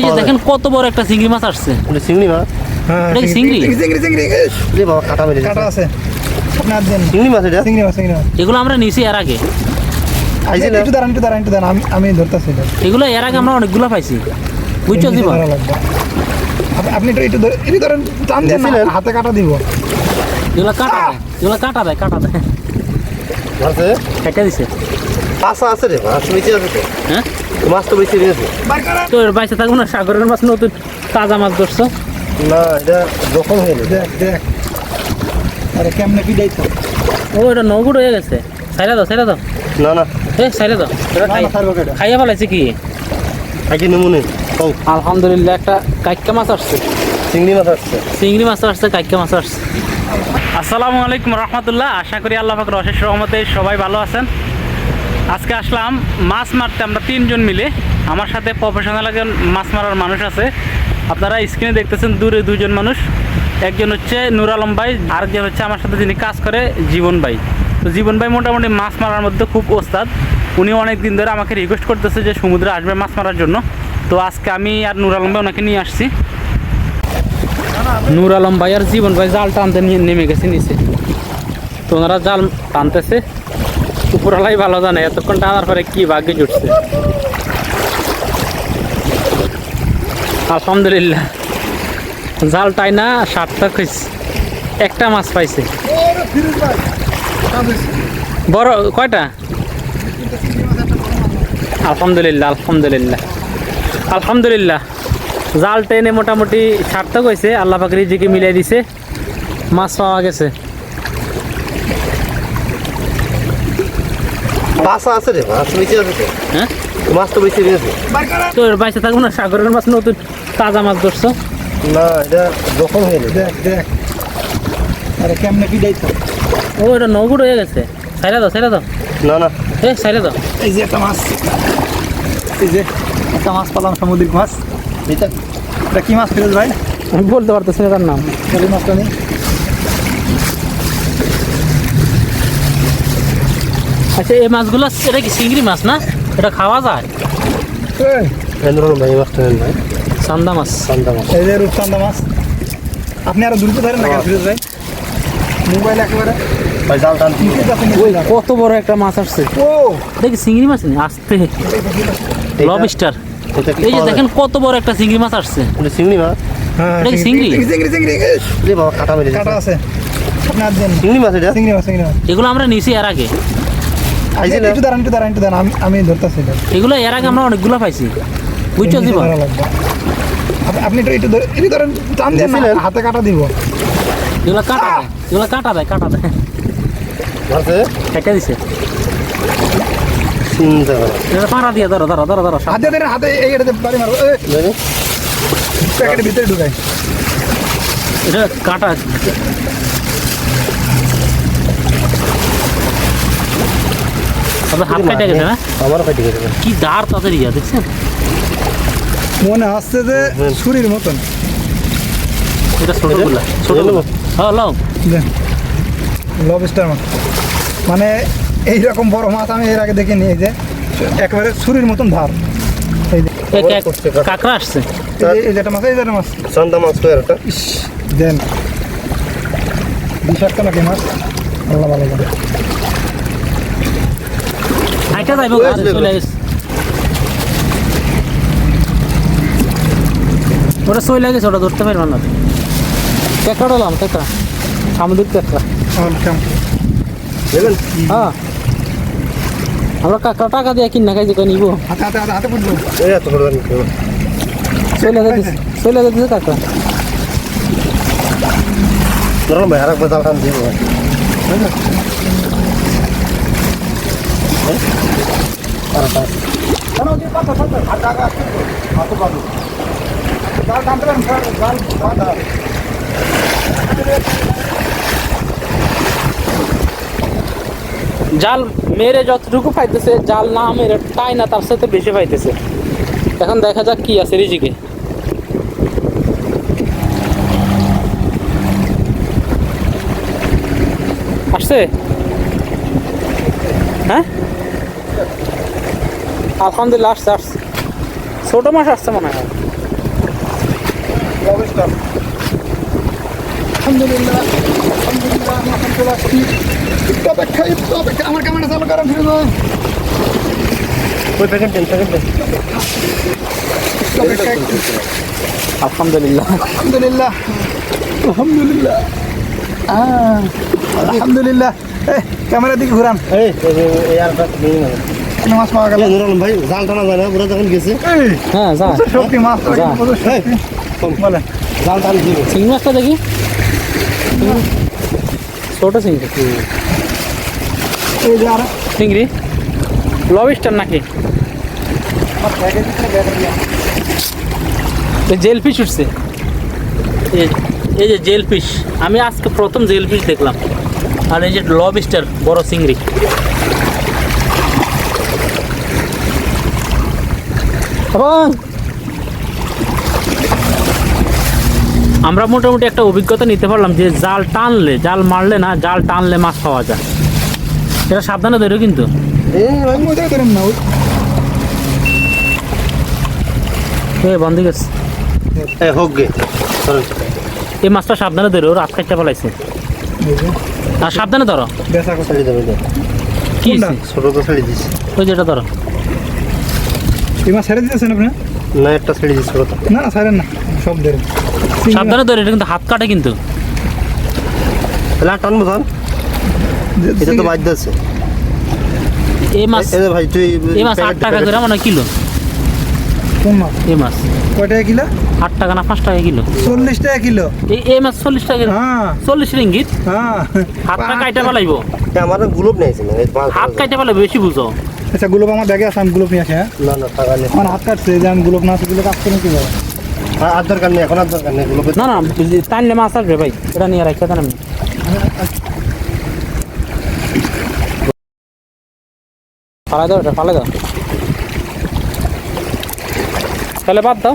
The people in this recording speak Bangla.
এই যে দেখেন কত বড় একটা চিংড়ি মাছ আসছে। এটা চিংড়ি মাছ হ্যাঁ এটা চিংড়ি? চিংড়ি? চিংড়ি রে বাবা কাটা মেরে কাটা আছে। আপনার দেন। চিংড়ি মাছ এটা? চিংড়ি মাছ চিংড়ি মাছ। এগুলো আমরা নিছি এর আগে। আইছে না? একটু দাঁড়ান একটু দাঁড়ান একটু দাঁড়ান। আমি আমি ধরতেছি এগুলো এর আগে আমরা অনেকগুলো পাইছি। বুঝছ। আপ- আপনি একটু একটু একটু ধরেন টান দেন না, হাতে কাটা দিব। এগুলো কাটা দেয় এগুলো কাটা দেয় কাটা দেয়। আছে কেটে দিছে। পাশা আছে রে মাছ বেঁচে আছে তো। হ্যাঁ? মাছ তো বেঁচে বাইসে থাকব না সাগরের মাছ নতুন তাজা মাছ ধরছো? না এটা জখম হয়ে গেছে দেখ দেখ। আরে কেমনে পিডাই তো ও এটা নগুড় হয়ে গেছে। সাইরা দাও সাইরা দাও। না না। এ সাইরা দাও। এটা খাই না, ছাড়বো কেটে। খাইয়া ফেলাইছে কি? আগে নমুনে ও আলহামদুলিল্লাহ একটা কাইক্কা মাছ আসছে। চিংড়ি মাছ আসছে। চিংড়ি মাছ আসছে কাইক্কা মাছ আসছে। আসসালামু আলাইকুম রহমতুল্লাহ আশা করি আল্লাহ ফাকর অশেষ রহমতে সবাই ভালো আছেন। আজকে আসলাম, মাছ মারতে আমরা তিনজন মিলে। আমার সাথে প্রফেশনাল একজন মাছ মারার মানুষ আছে। আপনারা স্ক্রিনে দেখতেছেন দূরে দুজন মানুষ। একজন হচ্ছে নুর আলম ভাই, আরেকজন হচ্ছে আমার সাথে যিনি কাজ করে, জীবন ভাই। তো জীবন ভাই মোটামুটি মাছ মারার মধ্যে খুব ওস্তাদ। উনি অনেক দিন ধরে আমাকে রিকোয়েস্ট করতেছে যে সমুদ্রে আসবে মাছ মারার জন্য। তো আজকে আমি আর নুর আলম ভাই ওনাকে নিয়ে আসছি। নূর আলম ভাই আর জীবন ভাই জাল টানতে নেমে গেছে নিচে। তো ওনারা জাল টানতেছে। উপরালাই ভালো জানে, এতক্ষণ টানার পরে কি ভাগ্যে জুটছে? আলহামদুলিল্লাহ। জাল টাই না সাতটা খুঁজছে একটা মাছ পাইছে। বড়, কয়টা? আলহামদুলিল্লাহ আলহামদুলিল্লাহ। আলহামদুলিল্লাহ। জাল টেনে মোটামুটি সার্থক হয়েছে আল্লাহ পাকরি জিকে মিলিয়ে দিছে। মাছ পাওয়া গেছে। পাশা আছে রে মাছ বেঁচে আছে হ্যাঁ? মাছ তো বেঁচে গেছে। বার করেন তো এর বাইসে থাকব না সাগরের মাছ নতুন তাজা মাছ ধরছো? না এটা জখম হয়ে গেছে। দেখ দেখ। আরে কেমনে তো? ও এটা নগুড় হয়ে গেছে। সাইরা দাও সাইরা দাও। না না। এ সাইরা দাও। এই যে একটা মাছ। এই যে একটা মাছ পেলাম সামুদ্রিক মাছ। এটা এটা কি মাছ ফিরোজ ভাই? আমি বলতে পারতেছি না তার নাম। এই মাছটা নেই। আচ্ছা এই মাছগুলো এটা কি চিংড়ি মাছ না? এটা খাওয়া যায়? সান্দা মাছ। সান্দা মাছ। এই যে রূপচান্দা মাছ। আপনি আরও দ্রুত ধরেন না ফিরোজ ভাই? মোবাইল একেবারে। ভাই জাল টান। নিচে যাচ্ছে, নিচে ওই যাচ্ছে। কত বড় একটা মাছ আসছে। দেখি চিংড়ি মাছ নেই আসতে লবস্টার। এই যে দেখেন কত বড় একটা চিংড়ি মাছ আসছে? চিংড়ি মাছ? হ্যাঁ এটা কি চিংড়ি? চিংড়ি? চিংড়ি রে বাবা কাটা মেরে কাটা আছে। আপনার চিংড়ি মাছ এটা? চিংড়ি মাছ চিংড়ি মাছ। এগুলো আমরা নিছি এর আগে। আইছে না? একটু দাঁড়ান একটু দাঁড়ান একটু দাঁড়ান। আমি আমি ধরতেছি এটা। এগুলো এর আগে আমরা অনেকগুলো পাইছি। বুঝছ লাগবে। আপনি একটু একটু একটু ধরেন টান দেন হাতে কাটা দিব। এগুলো কাটা এগুলো কাটা দেয় কাটা দেয়। আছে কেটে দিছে। পাড়া দিয়ে ধরো ধরো ধরো ধরো হাতে ধরে হাতে এই এটাতে বাড়ি মারো। প্যাকেটের ভিতরে ঢুকাই। এটা কাটা। তবে হাত কেটে গেছে না? আমারও কেটে গেছে। কি দাঁড় তাদের ইয়া দেখছেন? মনে হচ্ছে যে ছুরির মতন। এটা ছোটগুলা ছোট এটা হ্যাঁ লবস্টার মাছ মানে এইরকম বড় মাছ আমি এর আগে দেখে নিয়ে যে একেবারে ছুরির মতন ধার। কাঁকড়া আসছে? এই যেটা মাছ এই যেটা মাছ। মাছ তো একটা। দেন। বিষাক্ত নাকি মাছ? আল্লাহ ভালো জানে। হাইটা যাইব চলে গেছে ওটা চলে গেছে ওটা ধরতে পারবে না কেঁকড়া ডলাম কেঁকড়া সামুদ্রিক কেঁকড়া আমার কেমন দেখেন হ্যাঁ আমরা কাঁকড়া টাকা দিয়ে কিনা খাইছি কই নিব হাতে হাতে হাতে হাতে পড়ল এই এত বড় জানি কেউ। চলে যেতেছে চলে যেতেছে কাঁকড়া ধরুন ভাই আর একবার দিব একটা আছে। জাল জাল মেরে যতটুকু পাইতেছে, জাল না মেরে তাই না তার সাথে বেশি পাইতেছে। এখন দেখা যাক কি আছে রিজিকে। আসছে? হ্যাঁ? আলহামদুলিল্লাহ আসছে আসছে ছোট মাছ আসছে মনে হয় আলহামদুলিল্লাহ আলহামদুলিল্লাহ এখন চলে আসছি একটু অপেক্ষা একটু অপেক্ষা আমার ক্যামেরা চালু করেন ফিরে একটু আলহামদুলিল্লাহ আলহামদুলিল্লাহ আলহামদুলিল্লাহ ক্যামেরা দিকে ঘুরান এই এই- মাছ পাওয়া গেল গেল নুর ভাই জাল টানা যায় না পুরো যখন গেছে হ্যাঁ যা। শক্তি মাছ জাল টান দিব চিংড়ি মাছটা দেখি। ছোট চিংড়ি। এই যে আর। চিংড়ি। লবিস্টার নাকি? জেল ফিশ উঠছে। এই- এই যে জেল ফিশ আমি আজকে প্রথম জেল ফিশ দেখলাম। আর এই যে লবিস্টার বড় চিংড়ি। এবং আমরা মোটামুটি একটা অভিজ্ঞতা নিতে পারলাম যে জাল টানলে জাল মারলে না জাল টানলে মাছ পাওয়া যায়। এটা সাবধানে ধরো কিন্তু। বন্ধ গেছে। এই হোক গে চলেন এই মাছটা সাবধানে ধরো হাত কাটতে পালাইছে। আর সাবধানে ধরো। কি ছোট তো ছেড়ে দিস ওই যেটা ধরো। এই মাছ ছেড়ে দিতেছেন আপনি? না একটা ছেড়ে দিস ছোট। না না ছাড়েন না সব দেন সাবধানে ধরে এটা কিন্তু হাত কাটে কিন্তু। তাহলে আর টানবো ধর। এটা তো বাধ্য আছে। এই মাছ এই ভাই তুই এই মাছ আট টাকা করে মানে কিলো? কোন মাছ? এই মাছ। কয় টাকা কিলো? আট টাকা না পাঁচ টাকা কিলো? চল্লিশ টাকা কিলো। এই এই মাছ চল্লিশ টাকা হ্যাঁ। চল্লিশ রিঙ্গিত? হ্যাঁ। হাতটা কাইটা পালাইবো। আমার গুলোব নেইছে না এই মাছ হাত কাইটা পালাইবো বেশি বুঝো। আচ্ছা গুলোব আমার ব্যাগে আছে আমি গুলোব নিয়ে আসি হ্যাঁ? না না টাকা নেই। আমার হাত কাটছে যে আমি গুলো না আছে গুলো কাটছে নাকি ভাই? যাবে আর আর দরকার নেই এখন আর দরকার নেই গুলোব না না টানলে মাছ আসবে ভাই এটা নিয়ে রাখছে দেন আমি ফালাই দাও এটা ফালাই দাও। তাহলে বাদ দাও।